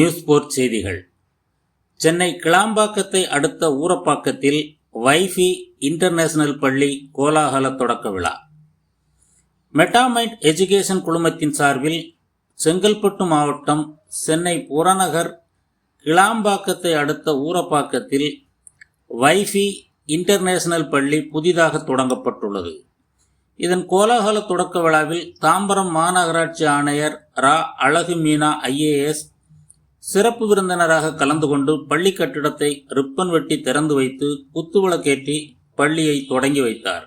News board செய்திகள். சென்னை கிளாம்பாக்கத்தை அடுத்த ஊரப்பாக்கத்தில் wifey international பள்ளி கோலாகல தொடக்க விழா. மெட்டாமைட் எஜுகேஷன் குழுமத்தின் சார்பில் செங்கல்பட்டு மாவட்டம் சென்னை புறநகர் கிளாம்பாக்கத்தை அடுத்த ஊரப்பாக்கத்தில் வைஃபி இன்டர்நேஷனல் பள்ளி புதிதாக தொடங்கப்பட்டுள்ளது. இதன் கோலாகல தொடக்க விழாவில் தாம்பரம் மாநகராட்சி ஆணையர் ரா. அழகு மீனா ஐஏஎஸ் சிறப்பு விருந்தினராக கலந்து கொண்டு பள்ளி கட்டிடத்தை ரிப்பன் வெட்டி திறந்து வைத்து குத்துவிளக்கேற்றி பள்ளியை தொடங்கி வைத்தார்.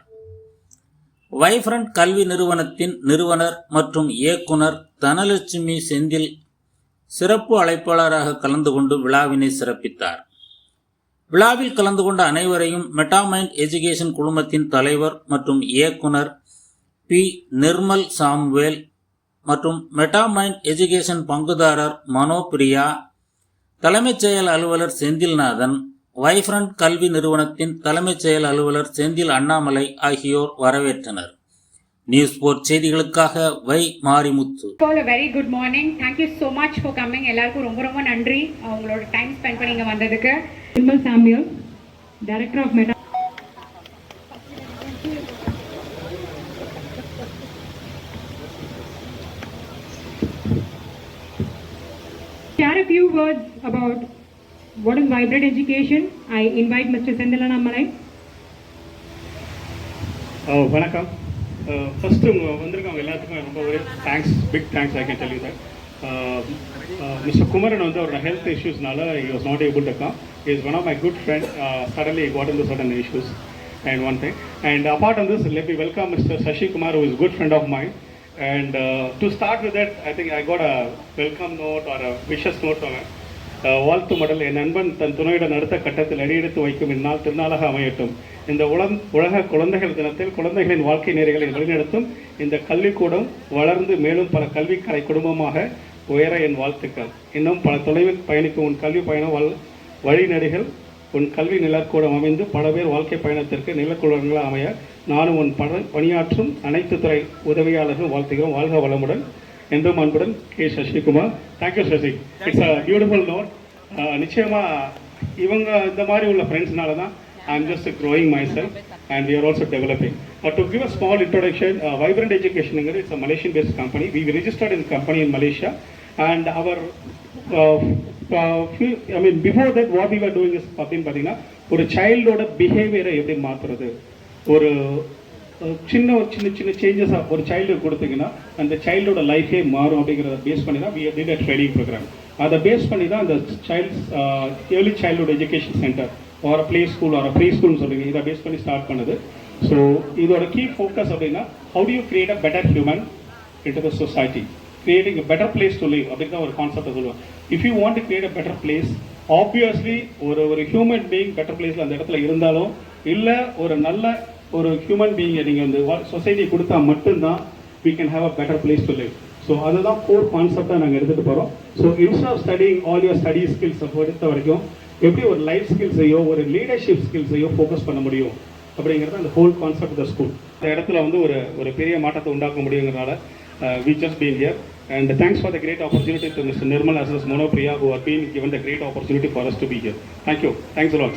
வைஃப்ரண்ட் கல்வி நிறுவனத்தின் நிறுவனர் மற்றும் இயக்குனர் தனலட்சுமி செந்தில் சிறப்பு அழைப்பாளராக கலந்து கொண்டு விழாவினை சிறப்பித்தார். விழாவில் கலந்து கொண்ட அனைவரையும் மெட்டாமைண்ட் எஜுகேஷன் குழுமத்தின் தலைவர் மற்றும் இயக்குனர் பி. நிர்மல் சாம்வேல் மற்றும் மெட்டாமைண்ட் எஜுகேஷன் பங்குதாரர் மனோ பிரியா தலைமைச் செயல் அலுவலர் செந்தில்நாதன் வைஃப்ரண்ட் கல்வி நிறுவனத்தின் தலைமைச் செயல் அலுவலர் செந்தில் அண்ணாமலை ஆகியோர் வரவேற்றனர். நியூஸ் போர்ட் செய்திகளுக்காக வை Marimuthu. Good morning. Thank you so much for coming. எல்லாருக்கும் ரொம்ப ரொம்ப நன்றி. உங்களோட டைம் ஸ்பெண்ட் பண்ணி இங்க வந்ததுக்கு. Samuel director of Meta a few words about what is vibrant education i invite mr sendilana malai ஓ வணக்கம் ஃபஸ்ட்டு வந்திருக்கவங்க எல்லாத்துக்கும் ரொம்ப ஒரு thanks big thanks I can tell you that mister Kumaran வந்து அவரோட health இஷ்யூஸ்னால he was not able to come he is one of my good friend uh, suddenly he got into certain issues and one thing and apart from this let me welcome Mr. Sashi Kumar who is And uh, to start with that I think I got a welcome note or a wishes note from him. Uh, வாழ்த்து மடல் என் நண்பன் தன் துணையுடன் அடுத்த கட்டத்தில் அடியெடுத்து வைக்கும் இந்நாள் திருநாளாக அமையட்டும். இந்த உலக உலக குழந்தைகள் தினத்தில் குழந்தைகளின் வாழ்க்கை நெறிகளை வழிநடத்தும் இந்த கல்விக்கூடம் வளர்ந்து மேலும் பல கல்விக்கலை குடும்பமாக உயர என் வாழ்த்துக்கள். இன்னும் பல தொலைவில் பயணிக்கும் உன் கல்வி பயணம் வல் உன் கல்வி நிலக்கூடம் அமைந்து பல பேர் வாழ்க்கை பயணத்திற்கு நிலக்குழங்களாக அமைய நானும் உன் பண பணியாற்றும் அனைத்து துறை உதவியாளர்கள் வாழ்த்துகிறோம் வாழ்க வளமுடன். என்றும் அன்புடன் K. Sasikumar. Thank you Sasi. It's a beautiful note நிச்சயமா இவங்க இந்த மாதிரி உள்ள ஃப்ரெண்ட்ஸ்னால தான் I am just growing myself and we are also developing to give a small introduction vibrant எஜுகேஷனுங்கிறது it's a Malaysian based company we registered in company in Malaysia and our I mean before that what we are doing is அப்படின்னு பார்த்தீங்கன்னா ஒரு சைல்டோட பிஹேவியரை எப்படி மாற்றுறது ஒரு சின்ன ஒரு சின்ன சின்ன சேஞ்சஸாக ஒரு சைல்டு கொடுத்தீங்கன்னா அந்த சைல்டோட லைஃபே மாறும் அப்படிங்கிறத பேஸ் பண்ணி தான் we did a training program அதை பேஸ் பண்ணி தான் அந்த child's early childhood education centre ஒரு ப்ளே ஸ்கூல் ஒரு ப்ரீ ஸ்கூல்னு சொல்லுங்க இதை பேஸ் பண்ணி ஸ்டார்ட் பண்ணுது. ஸோ இதோட கீ ஃபோக்கஸ் அப்படின்னா how do you create a better human in to the society creating a better place to live அப்படின்னு தான் ஒரு கான்செப்டை சொல்லுவேன் if you want to create a better place obviously ஒரு ஒரு ஹியூமன் பீயிங் பெட்டர் பிளேஸில் அந்த இடத்துல இருந்தாலும் இல்லை ஒரு நல்ல ஒரு ஹியூமன் பீயிங்கை நீங்கள் வந்து சொசைட்டி கொடுத்தா மட்டும்தான் we can have a better place to live so அதுதான் கோர் கான்செப்டாக நாங்கள் எடுத்துகிட்டு போகிறோம் so instead of studying all your study ஸ்கில்ஸை பொறுத்த வரைக்கும் எப்படி ஒரு லைஃப் ஸ்கில்ஸையோ ஒரு லீடர்ஷிப் ஸ்கில்ஸையோ ஃபோக்கஸ் பண்ண முடியும்? அப்படிங்கிறது அந்த ஹோல் கான்செப்ட் த ஸ்கூல் இந்த இடத்துல வந்து ஒரு ஒரு பெரிய மாற்றத்தை உண்டாக்க முடியுங்கிறனால uh, we just And thanks for the great opportunity to Mr. Nirmal as well as Monopriya who have been given the great opportunity for us to be here. Thank you. Thanks a lot.